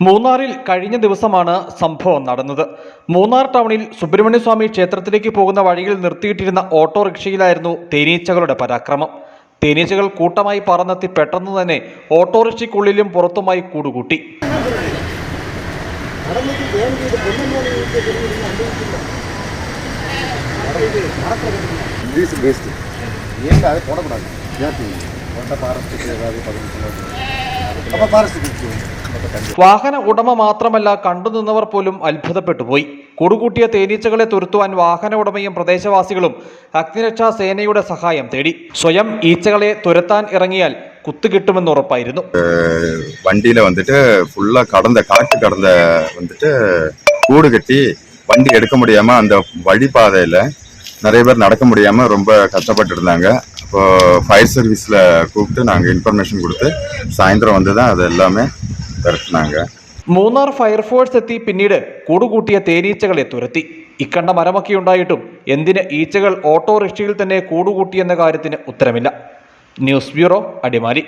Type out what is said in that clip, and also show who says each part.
Speaker 1: മൂന്നാറിൽ കഴിഞ്ഞ ദിവസമാണ് സംഭവം നടന്നത്. മൂന്നാർ ടൗണിൽ സുബ്രഹ്മണ്യസ്വാമി ക്ഷേത്രത്തിലേക്ക് പോകുന്ന വഴിയിൽ നിർത്തിയിട്ടിരുന്ന ഓട്ടോറിക്ഷയിലായിരുന്നു തേനീച്ചകളുടെ പരാക്രമം. തേനീച്ചകൾ കൂട്ടമായി പറന്നെത്തി പെട്ടെന്ന് തന്നെ ഓട്ടോറിക്ഷയ്ക്കുള്ളിലും പുറത്തുമായി കൂടുകൂട്ടി.
Speaker 2: வேஸ்ட்டு ஏங்க அதை போடக்கூடாது ஜாத்தி போட்டால் ஃபாரஸ்ட்டுக்கு ஏதாவது பதினஞ்சு அப்போ ஃபாரஸ்ட்டுக்கு
Speaker 1: വാഹന ഉടമ മാത്രമല്ല കണ്ടുനിന്നവർ പോലും അത്ഭുതപ്പെട്ടുപോയി കൂടുകൂട്ടിയ തേനീച്ചകളെ തുരുത്തുവാൻ വാഹന ഉടമയും പ്രദേശവാസികളും അഗ്നിരക്ഷാ സേനയുടെ സഹായം തേടി സ്വയം ഈച്ചകളെ തുരത്താൻ ഇറങ്ങിയാൽ കുത്തുകിട്ടുമെന്ന് ഉറപ്പായിരുന്നു
Speaker 3: வண்டியில வந்துட்டு ஃபுல்லா கடந்த காட்டு கடந்த வந்துட்டு கூடு கட்டி வண்டி எடுக்க முடியாம அந்த வழிபாதையில நிறைய பேர் நடக்க முடியாம ரொம்ப கஷ்டப்பட்டு இருந்தாங்க அப்போ ஃபயர் சர்வீஸ்ல கூப்பிட்டு நாங்க இன்ஃபர்மேஷன் கொடுத்து சாயந்தரம் வந்து தான் அது எல்லாமே
Speaker 1: മൂന്നാർ ഫയർഫോഴ്സ് എത്തി പിന്നീട് കൂടുകൂട്ടിയ തേനീച്ചകളെ തുരത്തി. ഇക്കണ്ട മരമൊക്കെയുണ്ടായിട്ടും എന്തിന് ഈച്ചകൾ ഓട്ടോറിക്ഷയിൽ തന്നെ കൂടുകൂട്ടിയെന്ന കാര്യത്തിന് ഉത്തരമില്ല. News bureau Adimali.